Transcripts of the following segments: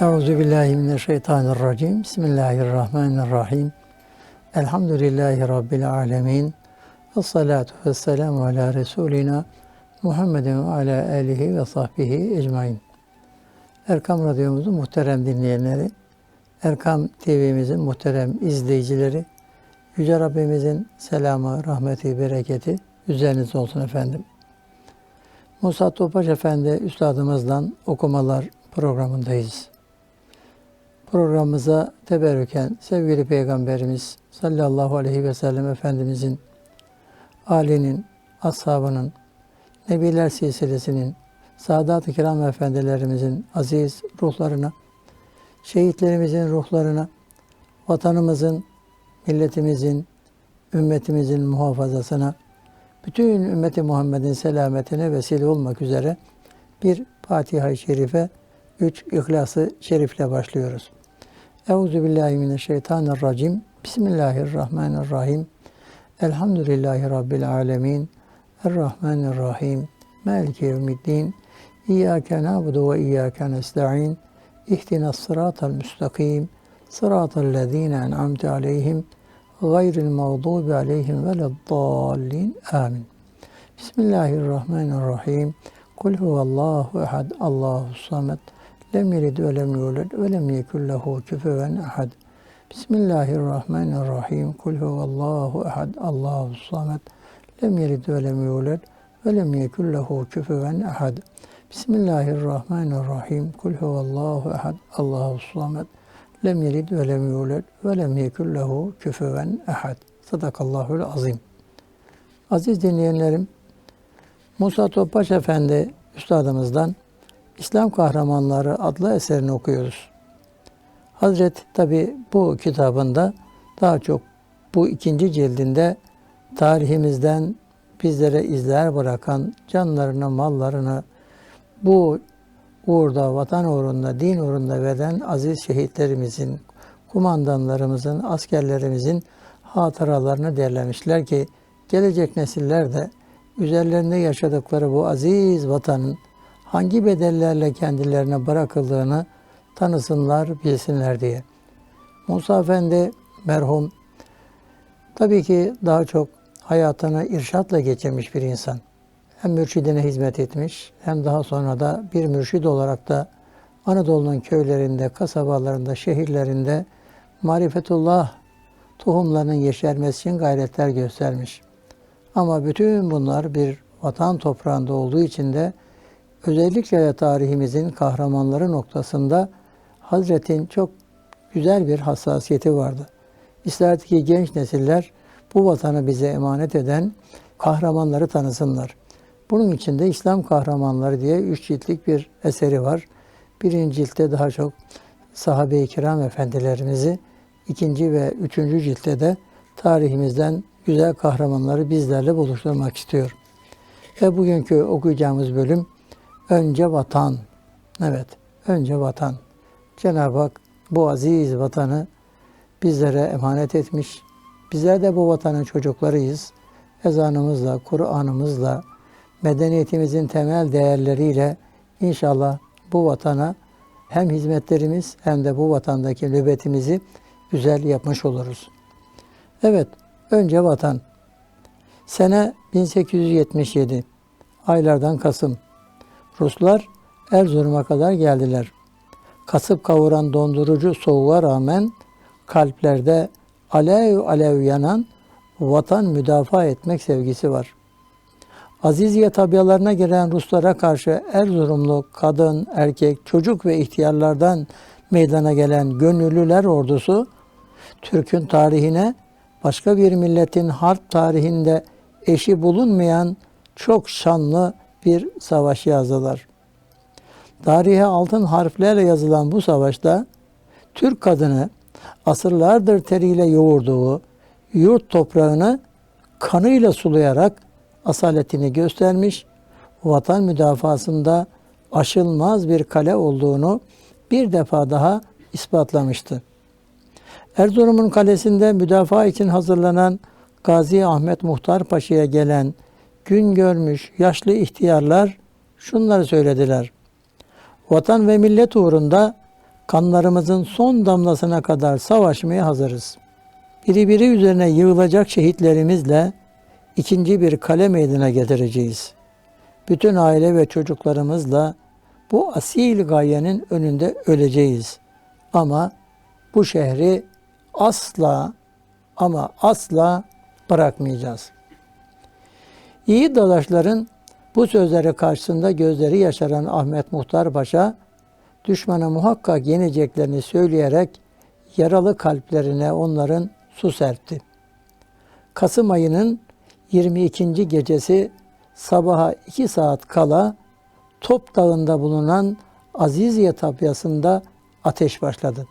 Euzu billahi mineşşeytanirracim. Bismillahirrahmanirrahim. Elhamdülillahi rabbil alamin. Ves salatu vesselamu ala resulina Muhammedin ve ala alihi ve sahbihi ecmaîn. Erkam Radyomuzun muhterem dinleyenleri, Erkam TV'mizin muhterem izleyicileri, Yüce Rabbimizin selamı, rahmeti, bereketi üzerinize olsun efendim. Musa Topaş Efendi Üstadımızdan okumalar programındayız. Programımıza teberrüken sevgili Peygamberimiz sallallahu aleyhi ve sellem Efendimizin, âlinin, ashabının, Nebiler silsilesinin, Sadat-ı Kiram Efendilerimizin aziz ruhlarına, şehitlerimizin ruhlarına, vatanımızın, milletimizin, ümmetimizin muhafazasına, bütün ümmeti Muhammed'in selametine vesile olmak üzere bir Fatiha-i Şerife, üç İhlas-ı Şerifle başlıyoruz. Euzu billahi mineşşeytanirracim. Bismillahirrahmanirrahim. Elhamdülillahi rabbil alamin. Errahmanirrahim. Maliki yevmiddin. İyyâke na'budu ve iyyâke nestaîn. İhdinas sıratal müstakim. Sıratal lezîne en'amte aleyhim. Gayril mağdubi aleyhim veleddallin. Amin. Bismillahirrahmanirrahim. Kul huvallahu ehad. Allahu samet. Lem yelid ve lem yulad ve lem yekun lehu küfüven ahad. Bismillahirrahmanirrahim. Kul huvallahu ehad. Allahu samet. Lem yelid ve lem yulad ve lem yekun lehu küfüven ahad. Bismillahirrahmanirrahim. Kul huvallahu ehad. Allahu samet. Lem yelid ve lem yulad ve lem yekun lehu küfüven ahad. Sadakallahul azim. Aziz dinleyenlerim, Musa Topbaş Efendi Üstadımızdan İslam Kahramanları adlı eserini okuyoruz. Hazret tabi bu kitabında daha çok bu ikinci cildinde tarihimizden bizlere izler bırakan canlarını, mallarını bu uğurda, vatan uğrunda, din uğrunda veren aziz şehitlerimizin, kumandanlarımızın, askerlerimizin hatıralarını derlemişler ki gelecek nesiller de üzerlerinde yaşadıkları bu aziz vatanın hangi bedellerle kendilerine bırakıldığını tanısınlar, bilsinler diye. Musa Efendi merhum tabii ki daha çok hayatını irşatla geçirmiş bir insan. Hem mürşidine hizmet etmiş hem daha sonra da bir mürşid olarak da Anadolu'nun köylerinde, kasabalarında, şehirlerinde marifetullah tohumlarının yeşermesi için gayretler göstermiş. Ama bütün bunlar bir vatan toprağında olduğu için de özellikle de tarihimizin kahramanları noktasında Hazret'in çok güzel bir hassasiyeti vardı. İsterdi ki genç nesiller bu vatanı bize emanet eden kahramanları tanısınlar. Bunun için de İslam Kahramanları diye üç ciltlik bir eseri var. Birinci ciltte daha çok sahabe-i kiram efendilerimizi, ikinci ve üçüncü ciltte de tarihimizden güzel kahramanları bizlerle buluşturmak istiyor. Ve bugünkü okuyacağımız bölüm Önce Vatan. Evet, önce vatan. Cenab-ı Hak bu aziz vatanı bizlere emanet etmiş. Bizler de bu vatanın çocuklarıyız. Ezanımızla, Kur'an'ımızla, medeniyetimizin temel değerleriyle inşallah bu vatana hem hizmetlerimiz hem de bu vatandaki nöbetimizi güzel yapmış oluruz. Evet, önce vatan. Sene 1877. Aylardan Kasım. Ruslar Erzurum'a kadar geldiler. Kasıp kavuran dondurucu soğuğa rağmen kalplerde alev alev yanan vatan müdafaa etmek sevgisi var. Aziziye tabialarına giren Ruslara karşı Erzurumlu kadın, erkek, çocuk ve ihtiyarlardan meydana gelen gönüllüler ordusu Türk'ün tarihine başka bir milletin harp tarihinde eşi bulunmayan çok şanlı bir savaş yazdılar. Tarihe altın harflerle yazılan bu savaşta Türk kadını asırlardır teriyle yoğurduğu yurt toprağını kanıyla sulayarak asaletini göstermiş, vatan müdafasında aşılmaz bir kale olduğunu bir defa daha ispatlamıştı. Erzurum'un kalesinde müdafaa için hazırlanan Gazi Ahmet Muhtar Paşa'ya gelen gün görmüş yaşlı ihtiyarlar şunları söylediler. Vatan ve millet uğrunda kanlarımızın son damlasına kadar savaşmaya hazırız. Biri üzerine yığılacak şehitlerimizle ikinci bir kale meydana getireceğiz. Bütün aile ve çocuklarımızla bu asil gayenin önünde öleceğiz. Ama bu şehri asla ama asla bırakmayacağız. İyi dadaşların bu sözleri karşısında gözleri yaşaran Ahmet Muhtar Paşa, düşmana muhakkak yeneceklerini söyleyerek yaralı kalplerine onların su serpti. Kasım ayının 22. gecesi sabaha 2 saat kala Top Dağı'nda bulunan Aziziye tapyasında ateş başladı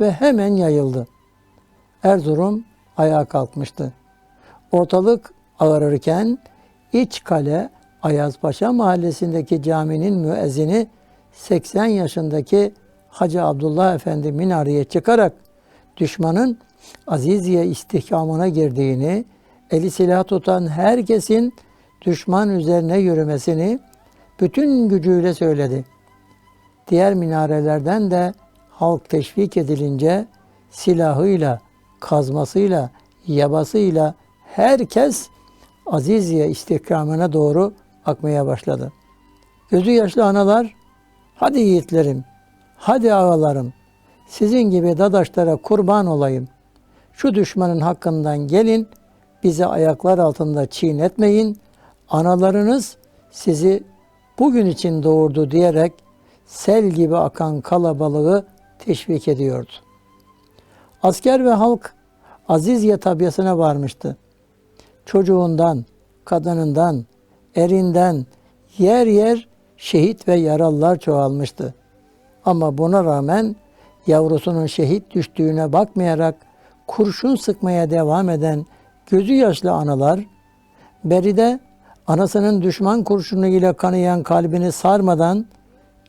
ve hemen yayıldı. Erzurum ayağa kalkmıştı. Ortalık ağrırken iç kale Ayazpaşa mahallesindeki caminin müezzini 80 yaşındaki Hacı Abdullah Efendi minareye çıkarak düşmanın Aziziye istihkamına girdiğini, eli silah tutan herkesin düşman üzerine yürümesini bütün gücüyle söyledi. Diğer minarelerden de halk teşvik edilince silahıyla, kazmasıyla, yabasıyla herkes Aziziye istihkamına doğru akmaya başladı. Gözü yaşlı analar, hadi yiğitlerim, hadi ağalarım, sizin gibi dadaşlara kurban olayım. Şu düşmanın hakkından gelin, bizi ayaklar altında çiğnetmeyin. Analarınız sizi bugün için doğurdu diyerek sel gibi akan kalabalığı teşvik ediyordu. Asker ve halk Azizye tabiasına varmıştı. Çocuğundan, kadınından, erinden yer yer şehit ve yaralılar çoğalmıştı. Ama buna rağmen yavrusunun şehit düştüğüne bakmayarak kurşun sıkmaya devam eden gözü yaşlı analar, beride anasının düşman kurşunu ile kanayan kalbini sarmadan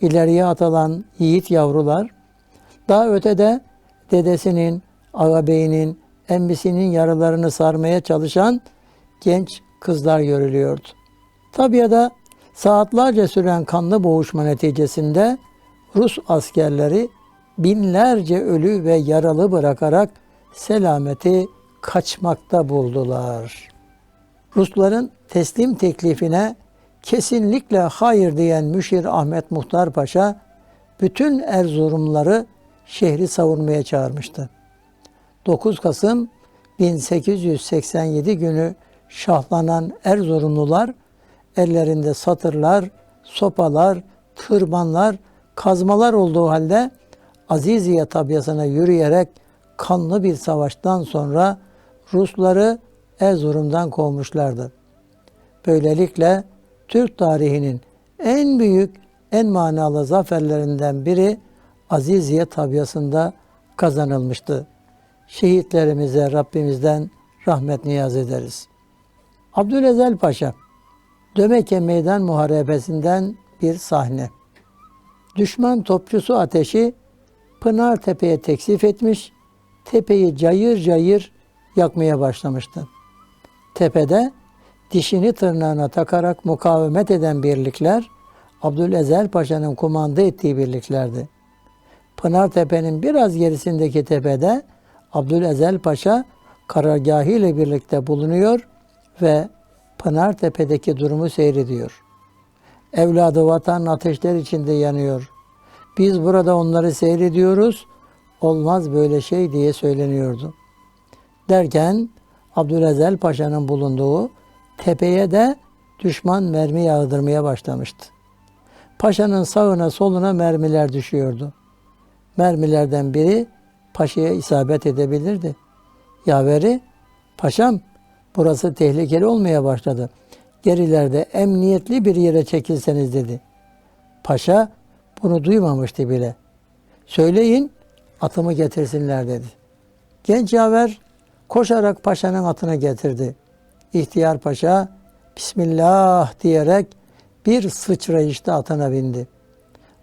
ileriye atılan yiğit yavrular, daha ötede dedesinin, ağabeyinin, embisinin yaralarını sarmaya çalışan genç kızlar görülüyordu. Tabiada saatlerce süren kanlı boğuşma neticesinde Rus askerleri binlerce ölü ve yaralı bırakarak selameti kaçmakta buldular. Rusların teslim teklifine kesinlikle hayır diyen Müşir Ahmet Muhtar Paşa bütün Erzurumları şehri savunmaya çağırmıştı. 9 Kasım 1887 günü şahlanan Erzurumlular ellerinde satırlar, sopalar, tırmanlar, kazmalar olduğu halde Aziziye tabiasına yürüyerek kanlı bir savaştan sonra Rusları Erzurum'dan kovmuşlardı. Böylelikle Türk tarihinin en büyük, en manalı zaferlerinden biri Aziziye tabiasında kazanılmıştı. Şehitlerimize Rabbimizden rahmet niyaz ederiz. Abdülezel Paşa, Dömeke Meydan Muharebesi'nden bir sahne. Düşman topçusu ateşi Pınar Tepe'ye teksif etmiş, tepeyi cayır cayır yakmaya başlamıştı. Tepede dişini tırnağına takarak mukavemet eden birlikler Abdülezel Paşa'nın kumanda ettiği birliklerdi. Pınar Tepe'nin biraz gerisindeki tepede Abdülezel Paşa karargahı ile birlikte bulunuyor ve Pınar Tepe'deki durumu seyrediyor. Evladı vatan ateşler içinde yanıyor. Biz burada onları seyrediyoruz. Olmaz böyle şey diye söyleniyordu. Derken Abdülezel Paşa'nın bulunduğu tepeye de düşman mermi yağdırmaya başlamıştı. Paşa'nın sağına soluna mermiler düşüyordu. Mermilerden biri paşaya isabet edebilirdi. Yaveri, paşam burası tehlikeli olmaya başladı. Gerilerde emniyetli bir yere çekilseniz dedi. Paşa bunu duymamıştı bile. Söyleyin atımı getirsinler dedi. Genç yaver koşarak paşanın atını getirdi. İhtiyar paşa Bismillah diyerek bir sıçrayışta atına bindi.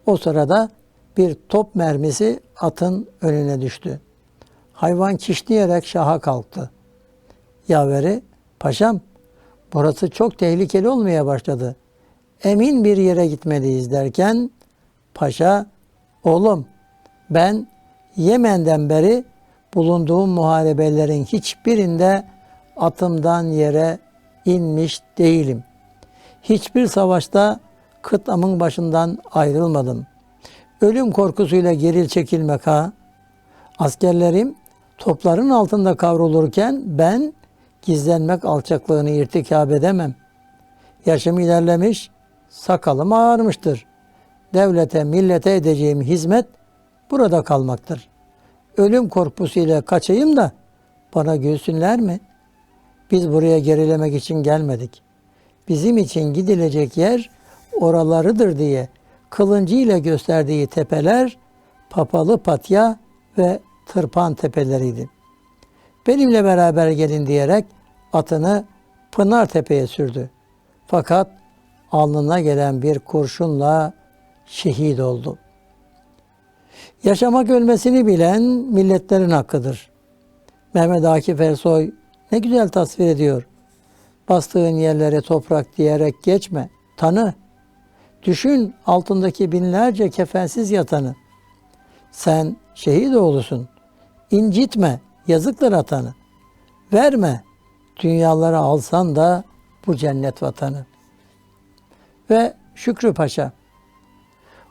O sırada bir top mermisi atın önüne düştü. Hayvan kişneyerek şaha kalktı. Yaveri, paşam burası çok tehlikeli olmaya başladı. Emin bir yere gitmeliyiz derken paşa, oğlum Ben Yemen'den beri bulunduğum muharebelerin hiçbirinde atımdan yere inmiş değilim. Hiçbir savaşta kıtlamın başından ayrılmadım. Ölüm korkusuyla geril çekilmek ha. Askerlerim topların altında kavrulurken ben gizlenmek alçaklığını irtikab edemem. Yaşım ilerlemiş, sakalım ağarmıştır. Devlete, millete edeceğim hizmet burada kalmaktır. Ölüm korkusuyla kaçayım da bana gülsünler mi? Biz buraya gerilemek için gelmedik. Bizim için gidilecek yer oralarıdır diye kılıncıyla gösterdiği tepeler Papalı Patya ve Tırpan tepeleriydi. Benimle beraber gelin diyerek atını Pınar Tepe'ye sürdü. Fakat alnına gelen bir kurşunla şehit oldu. Yaşamak ölmesini bilen milletlerin hakkıdır. Mehmet Akif Ersoy ne güzel tasvir ediyor. Bastığın yerlere toprak diyerek geçme, tanı. Düşün altındaki binlerce kefensiz yatanı. Sen şehit oğlusun. İncitme, yazıktır atanı. Verme, dünyaları alsan da bu cennet vatanı. Ve Şükrü Paşa,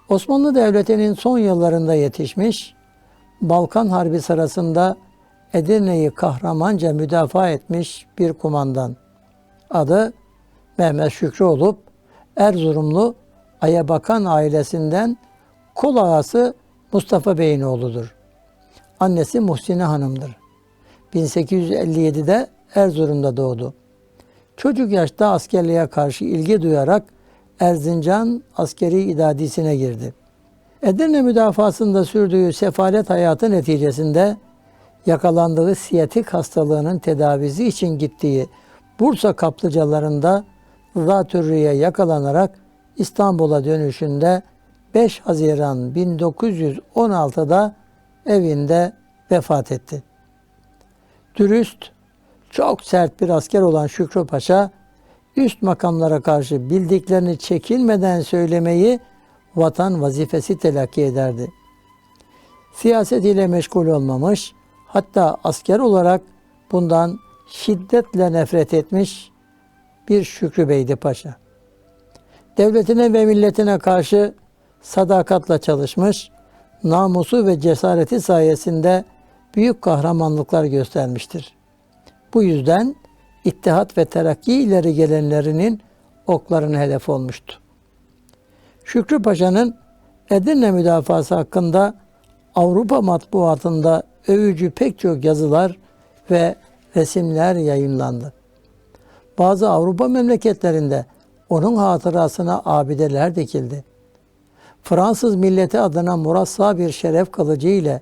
Osmanlı Devleti'nin son yıllarında yetişmiş, Balkan Harbi sırasında Edirne'yi kahramanca müdafaa etmiş bir kumandan. Adı Mehmet Şükrü olup Erzurumlu Ayabakan ailesinden kol ağası Mustafa Bey'in oğludur. Annesi Muhsine Hanım'dır. 1857'de Erzurum'da doğdu. Çocuk yaşta askerliğe karşı ilgi duyarak Erzincan askeri idadisine girdi. Edirne müdafasında sürdüğü sefalet hayatı neticesinde yakalandığı siyatik hastalığının tedavisi için gittiği Bursa kaplıcalarında zatürreye yakalanarak İstanbul'a dönüşünde 5 Haziran 1916'da evinde vefat etti. Dürüst, çok sert bir asker olan Şükrü Paşa, üst makamlara karşı bildiklerini çekinmeden söylemeyi vatan vazifesi telakki ederdi. Siyaset ile meşgul olmamış, hatta asker olarak bundan şiddetle nefret etmiş bir Şükrü Beydi Paşa. Devletine ve milletine karşı sadakatla çalışmış, namusu ve cesareti sayesinde büyük kahramanlıklar göstermiştir. Bu yüzden İttihat ve Terakki ileri gelenlerinin oklarına hedef olmuştu. Şükrü Paşa'nın Edirne müdafası hakkında Avrupa matbuatında övücü pek çok yazılar ve resimler yayınlandı. Bazı Avrupa memleketlerinde onun hatırasına abideler dikildi. Fransız milleti adına murassa bir şeref kılıcı ile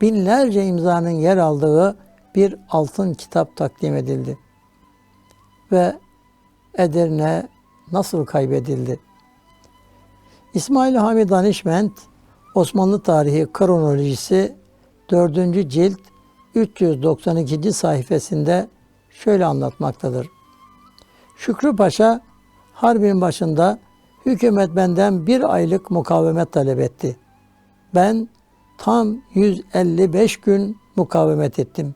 binlerce imzanın yer aldığı bir altın kitap takdim edildi. Ve Edirne nasıl kaybedildi? İsmail Hamid Danişment Osmanlı Tarihi Kronolojisi 4. cilt 392. sayfasında şöyle anlatmaktadır. Şükrü Paşa harbin başında hükümet benden bir aylık mukavemet talep etti. Ben tam 155 gün mukavemet ettim.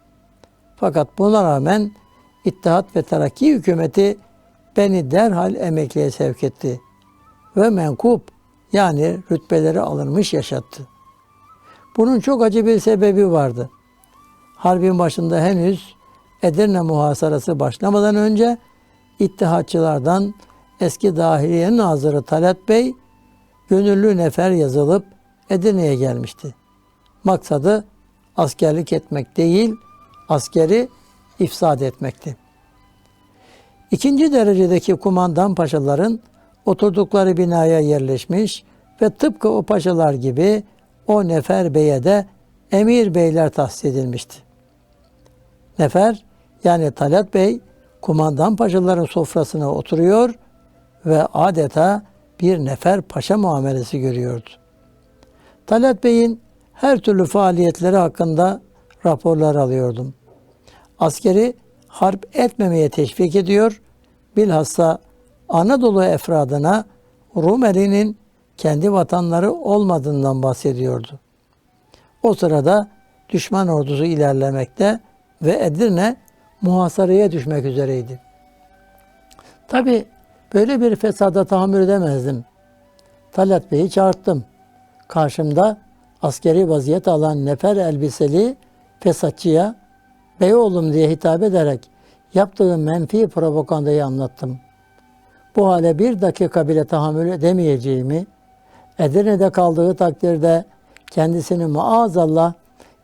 Fakat buna rağmen İttihat ve Terakki hükümeti beni derhal emekliye sevk etti ve menkup yani rütbeleri alınmış yaşattı. Bunun çok acı bir sebebi vardı. Harbin başında henüz Edirne muhasarası başlamadan önce İttihatçılardan eski Dahiliye Nazırı Talat Bey gönüllü nefer yazılıp Edirne'ye gelmişti. Maksadı askerlik etmek değil, askeri ifsad etmekti. İkinci derecedeki kumandan paşaların oturdukları binaya yerleşmiş ve tıpkı o paşalar gibi o Nefer Bey'e de emir beyler tahsis edilmişti. Nefer yani Talat Bey kumandan paşaların sofrasına oturuyor ve adeta bir nefer paşa muamelesi görüyordu. Talat Bey'in her türlü faaliyetleri hakkında raporlar alıyordum. Askeri harp etmemeye teşvik ediyor, bilhassa Anadolu efradına Rumeli'nin kendi vatanları olmadığından bahsediyordu. O sırada düşman ordusu ilerlemekte ve Edirne muhasaraya düşmek üzereydi. Tabi böyle bir fesada tahammül edemezdim. Talat Bey'i çağırttım. Karşımda askeri vaziyet alan nefer elbiseli fesatçıya Beyoğlum diye hitap ederek yaptığı menfi propagandayı anlattım. Bu hale bir dakika bile tahammül edemeyeceğimi, Edirne'de kaldığı takdirde kendisini maazallah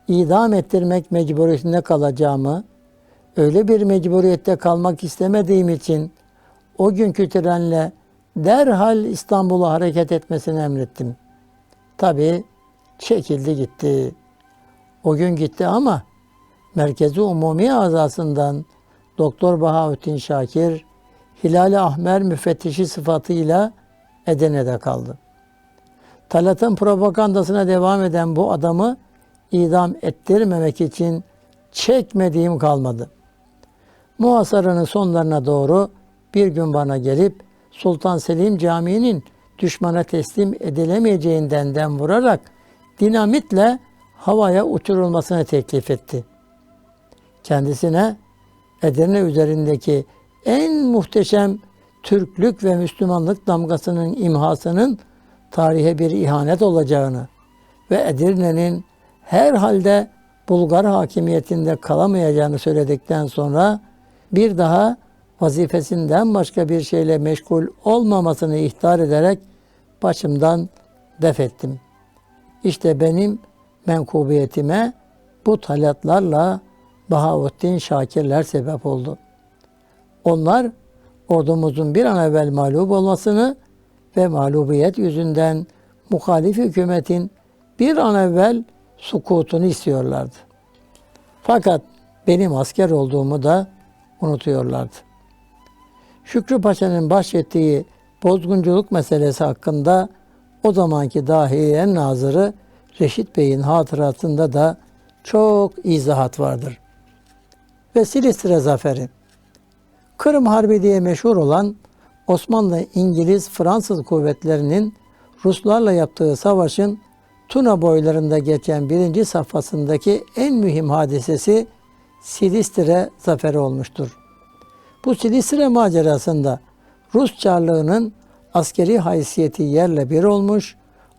idam ettirmek mecburiyetinde kalacağımı, öyle bir mecburiyette kalmak istemediğim için o günkü trenle derhal İstanbul'a hareket etmesini emrettim. Tabii çekildi gitti. O gün gitti ama Merkezi Umumi Azasından Doktor Bahaüddin Şakir, Hilal-i Ahmer müfettişi sıfatıyla Edirne'de kaldı. Talat'ın propagandasına devam eden bu adamı idam ettirmemek için çekmediğim kalmadı. Muhasaranın sonlarına doğru bir gün bana gelip Sultan Selim Camii'nin düşmana teslim edilemeyeceğinden dem vurarak dinamitle havaya uçurulmasını teklif etti. Kendisine Edirne üzerindeki en muhteşem Türklük ve Müslümanlık damgasının imhasının tarihe bir ihanet olacağını ve Edirne'nin her halde Bulgar hakimiyetinde kalamayacağını söyledikten sonra bir daha vazifesinden başka bir şeyle meşgul olmamasını ihtar ederek başımdan def ettim. İşte benim menkubiyetime bu talatlarla Bahavuddin Şakirler sebep oldu. Onlar ordumuzun bir an evvel mağlup olmasını ve mağlubiyet yüzünden muhalif hükümetin bir an evvel sukutunu istiyorlardı. Fakat benim asker olduğumu da unutuyorlardı. Şükrü Paşa'nın bahsettiği bozgunculuk meselesi hakkında o zamanki dahiyen nazırı Reşit Bey'in hatırasında da çok izahat vardır. Ve Silistre Zaferi Kırım Harbi diye meşhur olan Osmanlı, İngiliz, Fransız kuvvetlerinin Ruslarla yaptığı savaşın Tuna boylarında geçen birinci safhasındaki en mühim hadisesi Silistre zaferi olmuştur. Bu Silistre macerasında Rus Çarlığı'nın askeri haysiyeti yerle bir olmuş,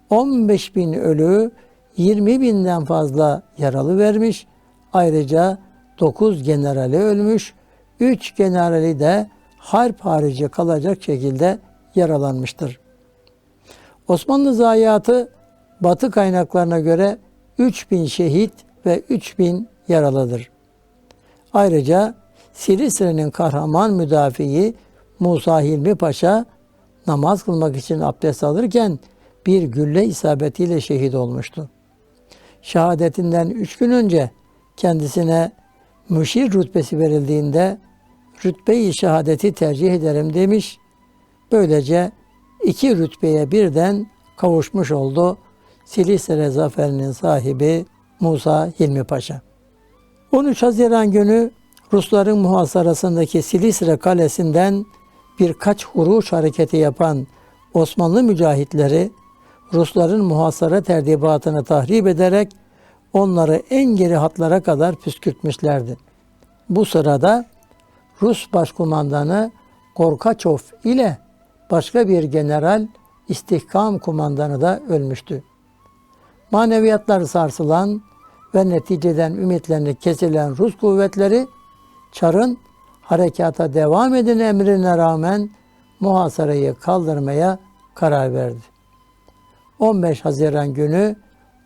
15 bin ölü, 20 binden fazla yaralı vermiş, ayrıca 9 generali ölmüş, 3 generali de harp harici kalacak şekilde yaralanmıştır. Osmanlı zayiatı Batı kaynaklarına göre 3000 şehit ve 3000 yaralıdır. Ayrıca Silisre'nin kahraman müdafiği Musa Hilmi Paşa namaz kılmak için abdest alırken bir gülle isabetiyle şehit olmuştu. Şehadetinden üç gün önce kendisine müşir rütbesi verildiğinde rütbeyi şehadeti tercih ederim demiş. Böylece iki rütbeye birden kavuşmuş oldu Silistre zaferinin sahibi Musa Hilmi Paşa. 13 Haziran günü Rusların muhasarasındaki Silistre kalesinden birkaç huruç hareketi yapan Osmanlı mücahitleri Rusların muhasara terdibatını tahrip ederek onları en geri hatlara kadar püskürtmüşlerdi. Bu sırada Rus başkumandanı Gorkaçov ile başka bir general istihkam kumandanı da ölmüştü. Maneviyatlar sarsılan ve neticeden ümitlerini kesilen Rus kuvvetleri Çar'ın harekata devam edin emrine rağmen muhasarayı kaldırmaya karar verdi. 15 Haziran günü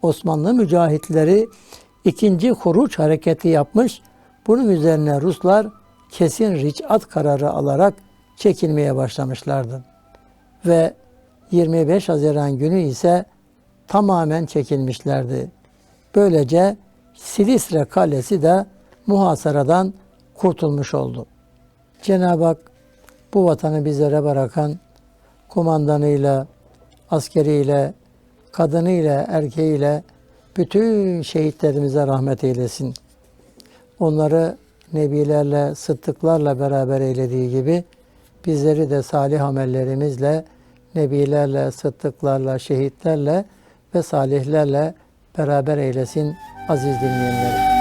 Osmanlı mücahitleri ikinci Huruç hareketi yapmış. Bunun üzerine Ruslar kesin ricat kararı alarak çekilmeye başlamışlardı. Ve 25 Haziran günü ise tamamen çekilmişlerdi. Böylece Silistre Kalesi de muhasaradan kurtulmuş oldu. Cenab-ı Hak bu vatanı bizlere bırakan kumandanıyla, askeriyle, kadınıyla, erkeğiyle bütün şehitlerimize rahmet eylesin. Onları nebilerle, sıddıklarla beraber eylediği gibi bizleri de salih amellerimizle, nebilerle, sıddıklarla, şehitlerle ve salihlerle beraber eylesin aziz dinleyenlerim.